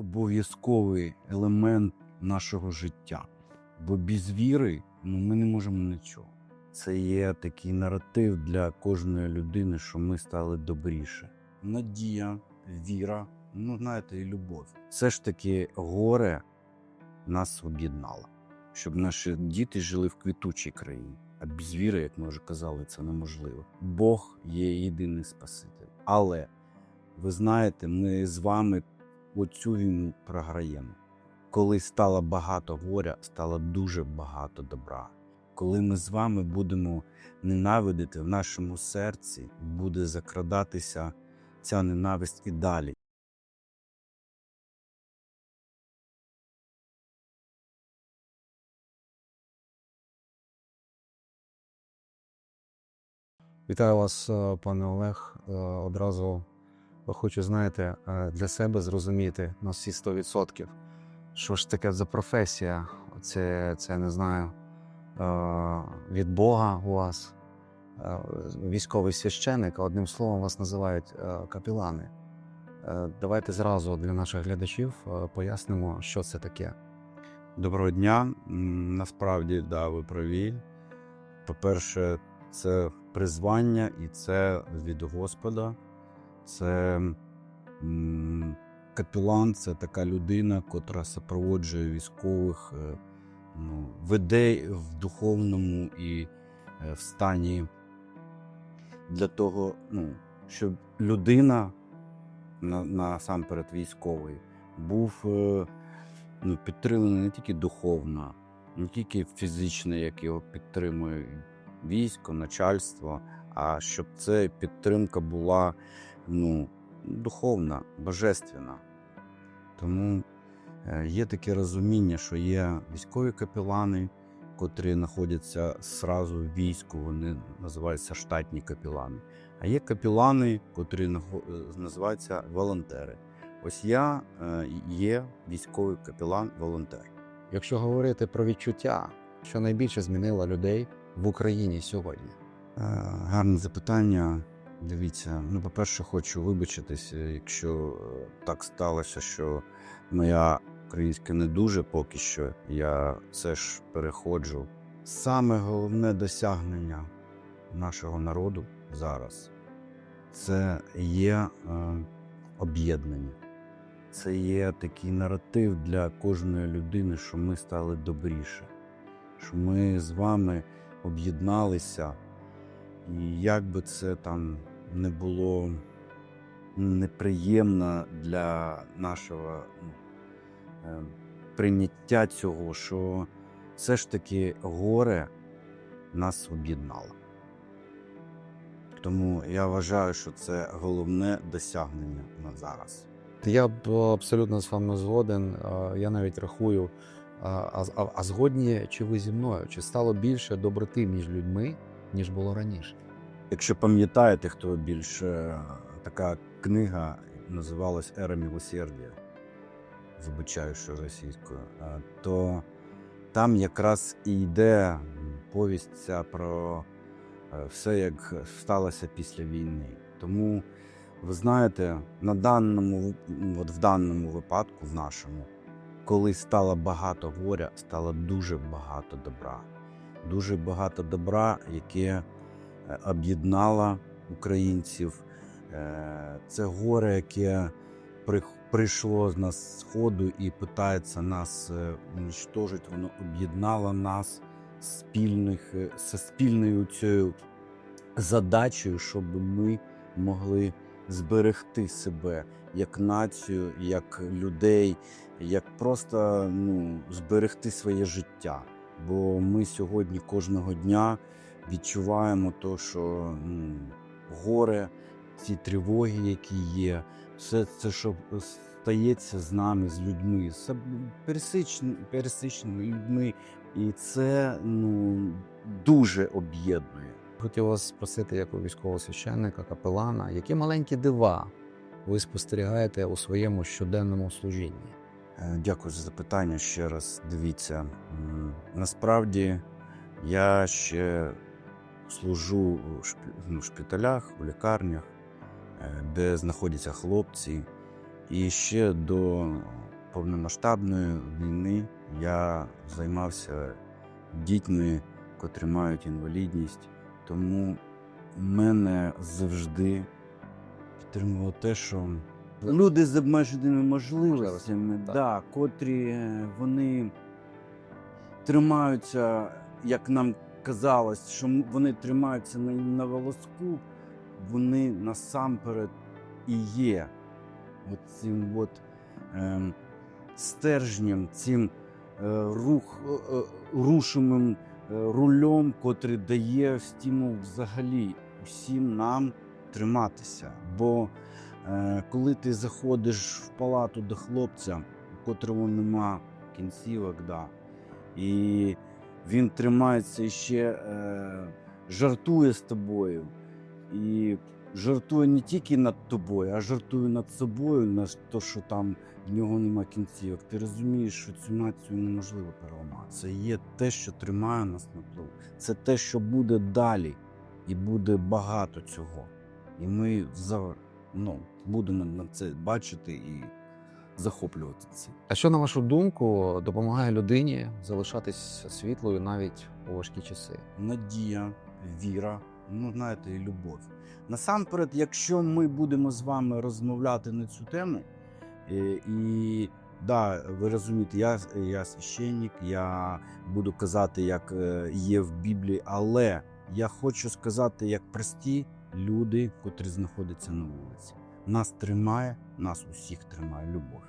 обов'язковий елемент нашого життя. Бо без віри ну, ми не можемо нічого. Це є такий наратив для кожної людини, що ми стали добріше. Надія, віра, ну знаєте, і любов. Все ж таки горе нас об'єднало, щоб наші діти жили в квітучій країні. А без віри, як ми вже казали, це неможливо. Бог є єдиний Спаситель. Але ви знаєте, ми з вами оцю війну програємо. Коли стало багато горя, стало дуже багато добра. Коли ми з вами будемо ненавидити в нашому серці, буде закрадатися ця ненависть і далі. Вітаю вас, е, пане Олег. Е, Одразу хочу, знаєте, е, для себе зрозуміти на всі 100%, що ж таке за професія. Це, це не знаю, е, від Бога у вас, е, військовий священик, а одним словом вас називають капілани. Давайте зразу для наших глядачів пояснимо, що це таке. Доброго дня. Насправді, да, ви праві. По-перше, це призвання і це від Господа. Це капелан, це така людина, котра супроводжує військових, е, ну, веде в духовному і е, в стані для того, ну, щоб людина, насамперед військовий, був е, ну, підтриманий не тільки духовно, не тільки фізично, як його підтримує військо, начальство, а щоб ця підтримка була ну, духовна, божественна. Тому е, є таке розуміння, що є військові капелани, котрі знаходяться зразу в війську, вони називаються штатні капелани. А є капелани, котрі е, називаються волонтери. Ось я е, є військовий капелан-волонтер. Якщо говорити про відчуття, що найбільше змінило людей в Україні сьогодні. Гарне запитання. Дивіться, ну, по-перше, хочу вибачитись, е, якщо е, так сталося, що моя українська не дуже поки що, я все ж переходжу. Саме головне досягнення нашого народу зараз це є е, об'єднання. Це є такий наратив для кожної людини, що ми стали добріше, що ми з вами об'єдналися. І як би це там не було неприємно для нашого ну, е, прийняття цього, що все ж таки горе нас об'єднало. Тому я вважаю, що це головне досягнення на зараз. Я б абсолютно з вами згоден. Е, Я навіть рахую, а, а, а- а згодні чи ви зі мною? Чи стало більше доброти між людьми, ніж було раніше? Якщо пам'ятаєте, хто більше така книга називалась Ера милосердя, вибачаю, що російською, то там якраз і йде повість ця про е, все, як сталося після війни. Тому, ви знаєте, на даному, от в даному випадку, в нашому, коли стало багато горя, стало дуже багато добра. Дуже багато добра, яке об'єднала українців. Е, Це горе, яке при- прийшло з нас сходу і питається нас е, унічтожити, воно об'єднало нас спільних, е, зі спільною цією задачею, щоб ми могли зберегти себе як націю, як людей, як просто ну, зберегти своє життя. Бо ми сьогодні кожного дня відчуваємо то, що ну, горе, ці тривоги, які є, все це, що стається з нами, з людьми, з пересичними, пересичними людьми, і це ну, дуже об'єднує. Хотів вас спросити, як у військового священника, капелана, які маленькі дива ви спостерігаєте у своєму щоденному служінні? Е, Дякую за запитання ще раз. Дивіться, насправді я ще служу ну, в шпиталях, у лікарнях, е, де знаходяться хлопці. І ще до повномасштабної війни я займався дітьми, котрі мають інвалідність. Тому мене завжди підтримувало те, що люди з обмеженими можливостями, так. да, котрі е, вони тримаються, як нам казалось, що вони тримаються на, на волоску, вони насамперед і є цим от, ем, стержнем, цим е, рух, е, е, рушимим е, рульом, котрий дає стимул взагалі усім нам триматися. Бо е, коли ти заходиш в палату до хлопця, у котрого нема кінцівок, да, і він тримається і ще е, жартує з тобою. І жартує не тільки над тобою, а жартує над собою, на те, що там в нього нема кінцівок. Ти розумієш, що цю націю неможливо переламати. Це є те, що тримає нас на плаву. Це те, що буде далі, і буде багато цього. І ми за, ну, будемо на це бачити і захоплювати це. А що, на вашу думку, допомагає людині залишатись світлою навіть у важкі часи? надія, віра, ну знаєте, і любов. Насамперед, якщо ми будемо з вами розмовляти на цю тему, е, і да, ви розумієте, я, я священник, я буду казати, як е, є в Біблії, але я хочу сказати, як прості люди, котрі знаходяться на вулиці. Нас тримає, нас усіх тримає любов.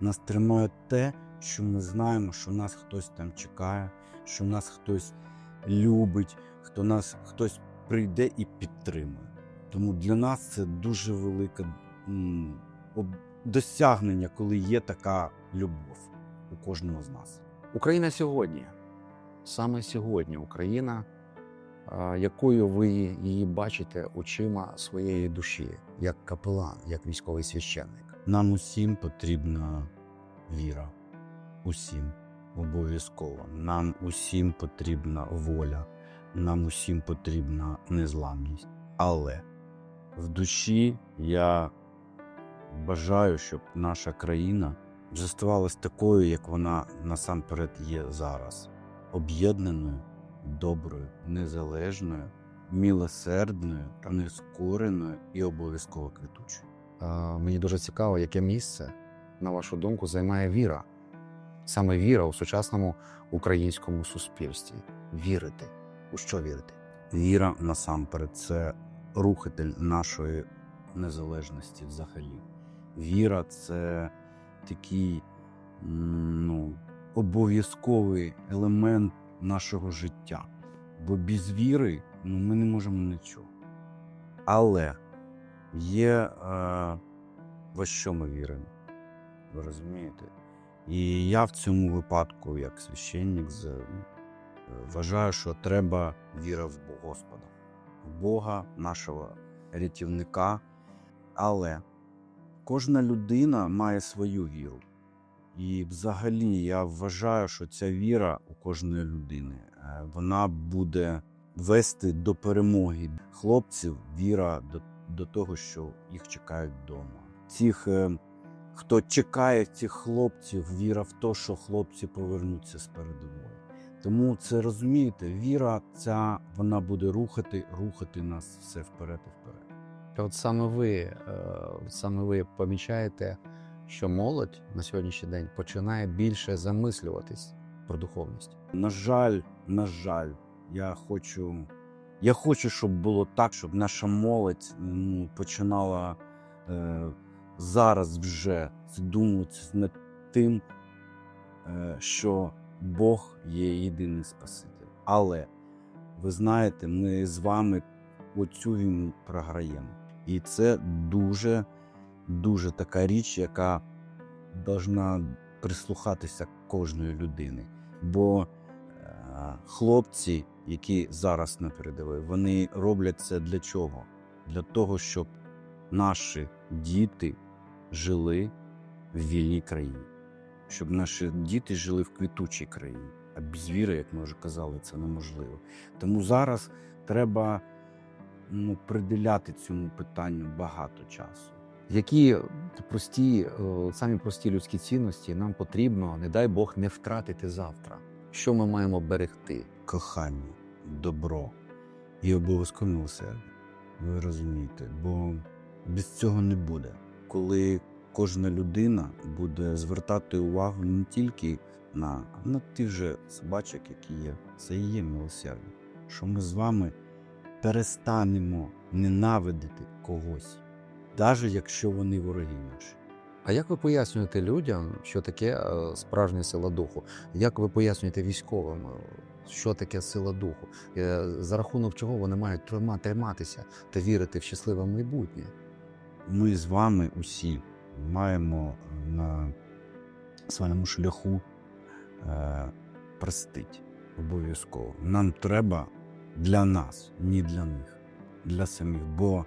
Нас тримає те, що ми знаємо, що нас хтось там чекає, що нас хтось любить, хто нас хтось прийде і підтримує. Тому для нас це дуже велике досягнення, коли є така любов у кожного з нас. Україна сьогодні, саме сьогодні, Україна, якою ви її бачите очима своєї душі, як капелан, як військовий священник. Нам усім потрібна віра. Усім обов'язково. Нам усім потрібна воля, нам усім потрібна незламність. Але в душі я бажаю, щоб наша країна зоставалась такою, як вона насамперед є зараз. Об'єднаною, доброю, незалежною, милосердною, нескореною і обов'язково квітучою. Мені дуже цікаво, яке місце, на вашу думку, займає віра. Саме віра у сучасному українському суспільстві. Вірити. У що вірити? Віра насамперед це рухатель нашої незалежності взагалі. Віра це такий ну, обов'язковий елемент нашого життя. Бо без віри ну, ми не можемо нічого. Але є е, во що ми віримо. Ви розумієте? І я в цьому випадку, як священник, вважаю, що треба віра в Господа, в Бога, нашого рятівника. Але кожна людина має свою віру. І взагалі я вважаю, що ця віра у кожної людини е, вона буде вести до перемоги хлопців, віра до, до того, що їх чекають вдома. Цих, е, хто чекає цих хлопців, віра в те, що хлопці повернуться з передової. Тому це розумієте, віра ця вона буде рухати, рухати нас все вперед і вперед. От саме ви, е, саме ви помічаєте, що молодь на сьогоднішній день починає більше замислюватись про духовність. На жаль, на жаль, я хочу, я хочу, щоб було так, щоб наша молодь ну, починала е, зараз вже задумуватися над тим, е, що Бог є єдиний Спаситель. Але ви знаєте, ми з вами оцю війну програємо. І це дуже, дуже така річ, яка должна прислухатися кожної людини. Бо е, хлопці, які зараз на передовій, вони роблять це для чого? Для того, щоб наші діти жили в вільній країні, щоб наші діти жили в квітучій країні. А без віри, як ми вже казали, це неможливо. Тому зараз треба ну, приділяти цьому питанню багато часу. Які прості, е, самі прості людські цінності нам потрібно, не дай Бог, не втратити завтра. Що ми маємо берегти? кохання, добро і обов'язково милосердя. Ви розумієте, бо без цього не буде. Коли кожна людина буде звертати увагу не тільки на, на тих же собачок, які є, це і є милосердя. Що ми з вами перестанемо ненавидити когось, навіть якщо вони вороги наші. А як ви пояснюєте людям, що таке е, справжня сила духу? Як ви пояснюєте військовим, е, що таке сила духу? Е, За рахунок чого вони мають триматися та вірити в щасливе майбутнє? ми з вами усі маємо на своєму шляху е, простити обов'язково. Нам треба для нас, не для них, для самих, бо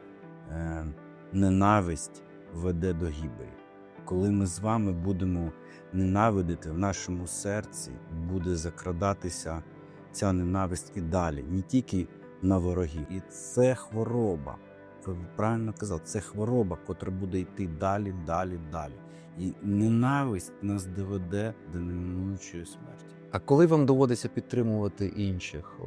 е, ненависть веде до гибелі. Коли ми з вами будемо ненавидити в нашому серці, буде закрадатися ця ненависть і далі, не тільки на ворогів. І це хвороба ви правильно казав, це хвороба, котра буде йти далі, далі, далі. І ненависть нас доведе до неминучої смерті. А коли вам доводиться підтримувати інших,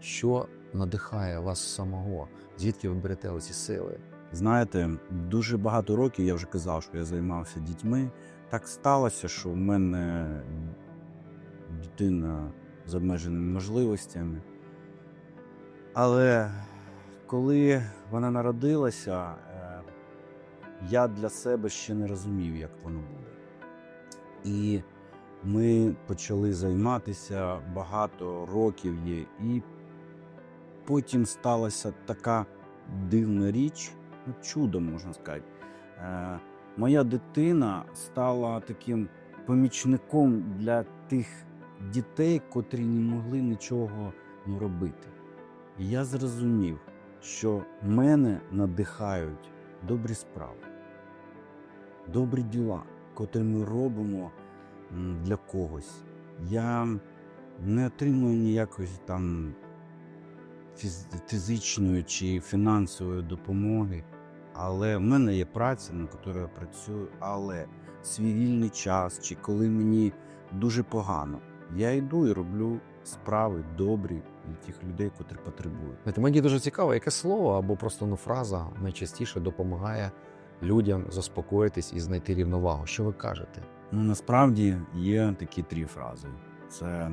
що надихає вас самого? Звідки ви берете оці сили? Знаєте, дуже багато років я вже казав, що я займався дітьми. Так сталося, що в мене дитина з обмеженими можливостями. Але коли вона народилася, е, я для себе ще не розумів, як воно буде. І ми почали займатися багато років є. І потім сталася така дивна річ, ну, чудо, можна сказати. Е, моя дитина стала таким помічником для тих дітей, котрі не могли нічого ну, робити. І я зрозумів, що мене надихають добрі справи, добрі діла, котрі ми робимо для когось. Я не отримую ніякої там фіз- фізичної чи фінансової допомоги, але в мене є праця, на якій я працюю, але свій вільний час, чи коли мені дуже погано, я йду і роблю справи добрі для тих людей, котрі потребують. Знаєте, мені дуже цікаво, яке слово або просто ну, фраза найчастіше допомагає людям заспокоїтись і знайти рівновагу. Що ви кажете? Ну, насправді є такі три фрази: це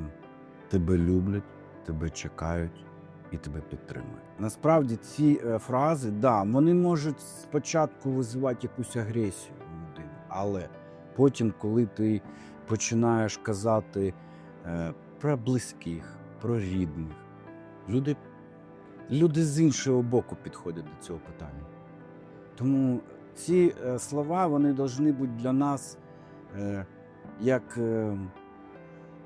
тебе люблять, тебе чекають і тебе підтримують. Насправді ці е, фрази, да, вони можуть спочатку визивати якусь агресію у людини, але потім, коли ти починаєш казати е, про близьких, про рідних, люди, люди з іншого боку підходять до цього питання. Тому ці е, слова вони повинні бути для нас як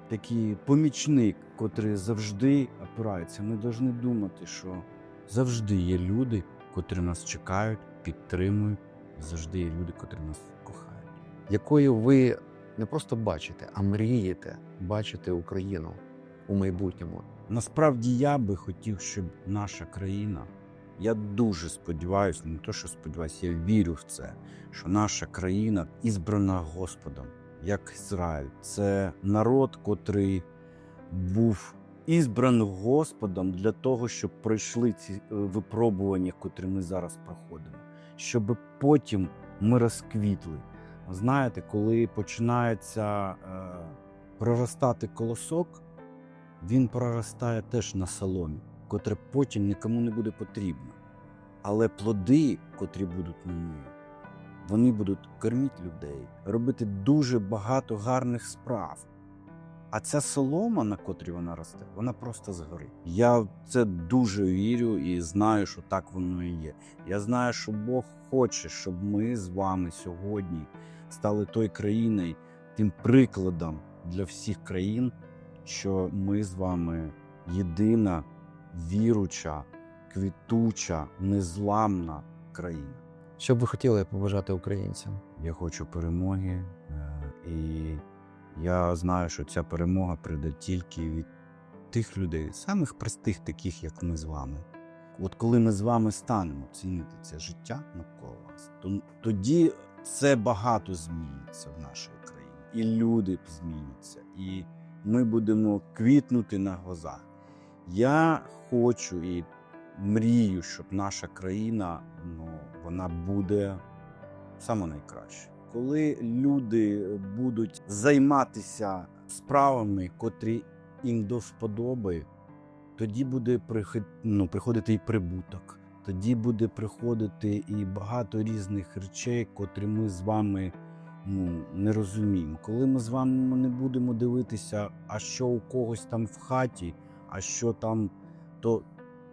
такий помічник, котрий завжди опирається. Ми повинні думати, що завжди є люди, котрі нас чекають, підтримують, завжди є люди, котрі нас кохають. Якою ви не просто бачите, а мрієте бачити Україну у майбутньому? Насправді я би хотів, щоб наша країна, я дуже сподіваюся, не то, що сподіваюся, я вірю в це, що наша країна ізбрана Господом, як Ізраїль. Це народ, котрий був ізбраний Господом для того, щоб пройшли ці е, випробування, котрі ми зараз проходимо, щоб потім ми розквітли. Знаєте, коли починається е, проростати колосок, він проростає теж на соломі, котре потім нікому не буде потрібно. Але плоди, котрі будуть на ній, вони будуть кормити людей, робити дуже багато гарних справ. А ця солома, на котрій вона росте, вона просто згорить. Я в це дуже вірю і знаю, що так воно і є. Я знаю, що Бог хоче, щоб ми з вами сьогодні стали той країною, тим прикладом для всіх країн, що ми з вами єдина віруча, квітуча, незламна країна. Що б ви хотіли побажати українцям? Я хочу перемоги, е, і я знаю, що ця перемога прийде тільки від тих людей, самих простих, таких як ми з вами, от коли ми з вами станемо цінити це життя навколо нас, то тоді це багато зміниться в нашій країні. І люди зміняться, і ми будемо квітнути на глазах. Я хочу і мрію, щоб наша країна ну, вона буде саме найкраще. Коли люди будуть займатися справами, котрі їм до вподоби, тоді буде ну, приходити і прибуток. Тоді буде приходити і багато різних речей, котрі ми з вами ну, не розуміємо. Коли ми з вами не будемо дивитися, а що у когось там в хаті, а що там, то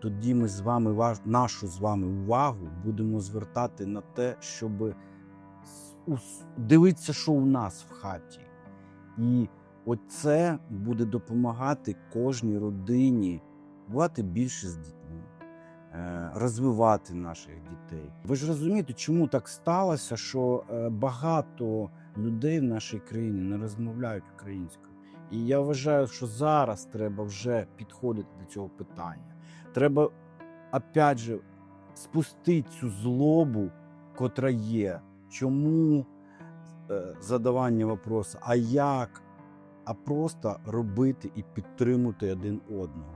тоді ми з вами нашу з вами увагу будемо звертати на те, щоб дивитися, що у нас в хаті. І оце буде допомагати кожній родині бувати більше з дітьми, е, розвивати наших дітей. Ви ж розумієте, чому так сталося, що е, багато людей в нашій країні не розмовляють українською. І я вважаю, що зараз треба вже підходити до цього питання. Треба, опять же, спустити цю злобу, котра є. Чому е, задавання вопросу, а як? А просто робити і підтримувати один одного.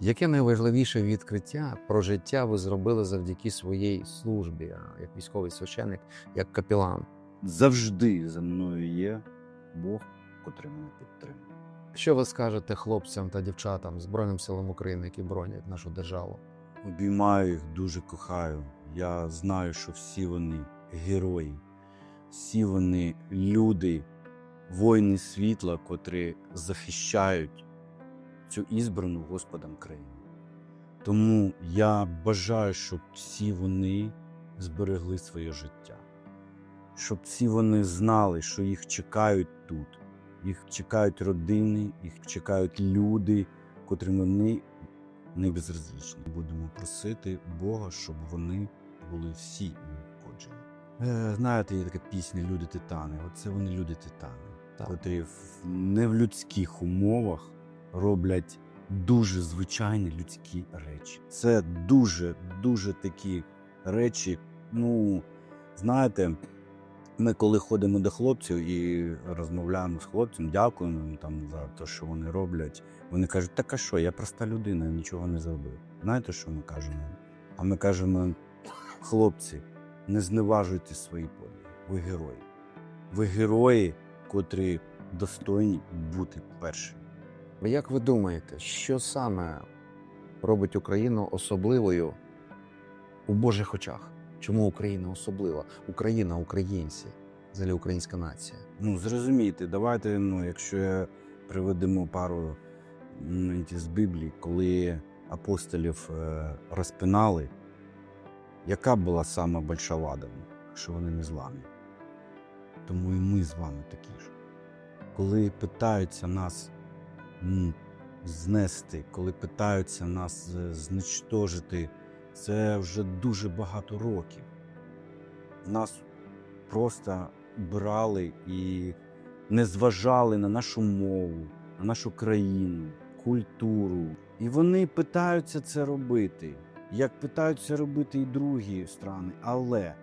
Яке найважливіше відкриття про життя ви зробили завдяки своїй службі, як військовий священик, як капілан? Завжди за мною є Бог, котрий мене підтримує. Що ви скажете хлопцям та дівчатам Збройним силам України, які боронять нашу державу? Обіймаю їх, дуже кохаю. Я знаю, що всі вони герої, всі вони люди, воїни світла, котрі захищають цю ізбрану Господом країну. Тому я бажаю, щоб всі вони зберегли своє життя, щоб всі вони знали, що їх чекають тут, їх чекають родини, їх чекають люди, котрим вони не безразлічні. Будемо просити Бога, щоб вони були всі необходжені. Е, знаєте, є така пісня Люди Титани. Оце вони люди Титани, Так. котрі в, не в людських умовах роблять дуже звичайні людські речі. Це дуже, дуже такі речі. Ну, знаєте, ми коли ходимо до хлопців і розмовляємо з хлопцем, дякуємо там за те, що вони роблять. Вони кажуть, так а що, я проста людина, я нічого не зробив. Знаєте, що ми кажемо? А ми кажемо, хлопці, не зневажуйте свої подвиги. Ви герої. Ви герої, котрі достойні бути першими. Як ви думаєте, що саме робить Україну особливою у Божих очах? Чому Україна особлива? Україна, українці, взагалі українська нація. Ну, зрозумійте, давайте, ну, якщо приведемо пару з Біблії, коли апостолів е, розпинали, яка була сама більша вада, що вони не зламні? Тому і ми з вами такі ж. Коли питаються нас знести, коли питаються нас е, знищити, це вже дуже багато років. Нас просто брали і не зважали на нашу мову, на нашу країну, культуру. І вони питаються це робити, як питаються робити і другі страни. Але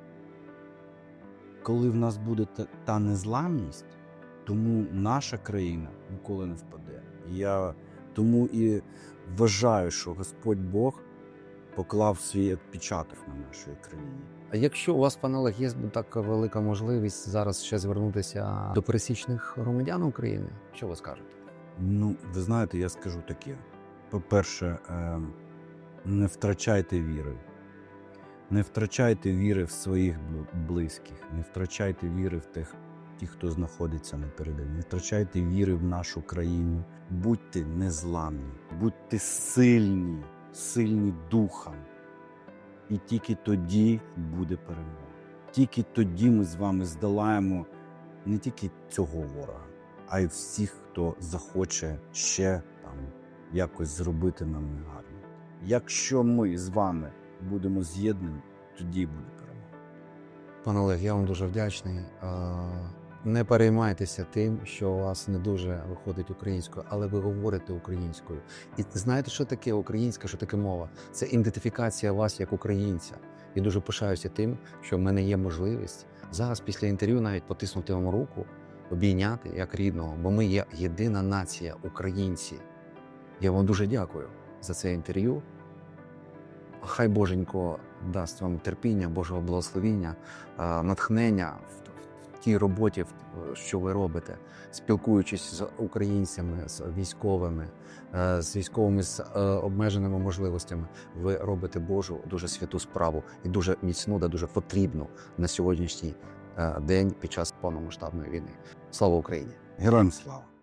коли в нас буде та, незламність, тому наша країна ніколи не впаде. Я тому і вважаю, що Господь Бог поклав свій відпечаток на нашій країні. А якщо у вас, пане Олег, є така велика можливість зараз ще звернутися до пересічних громадян України, що ви скажете? Ну, ви знаєте, я скажу таке. По-перше, е, не втрачайте віри. Не втрачайте віри в своїх близьких, не втрачайте віри в тих, ті, хто знаходиться на передовій. Не втрачайте віри в нашу країну. Будьте незламні, будьте сильні, сильні духом. І тільки тоді буде перемога. Тільки тоді ми з вами здолаємо не тільки цього ворога, а й всіх, хто захоче ще там якось зробити нам негарно. Якщо ми з вами будемо з'єднані, тоді буде перемога. Пане Олег, я вам дуже вдячний. Не переймайтеся тим, що у вас не дуже виходить українською, але ви говорите українською. І знаєте, що таке українська, що таке мова? Це ідентифікація вас як українця. І дуже пишаюся тим, що в мене є можливість зараз після інтерв'ю навіть потиснути вам руку, обійняти як рідного, бо ми є єдина нація, українці. Я вам дуже дякую за це інтерв'ю. Хай Боженько дасть вам терпіння, Божого благословіння, е, натхнення тій роботі, що ви робите, спілкуючись з українцями, з військовими, е, з військовими з е, обмеженими можливостями, ви робите Божу дуже святу справу і дуже міцну да дуже потрібну на сьогоднішній е, день під час повномасштабної війни. Слава Україні! Героям слава!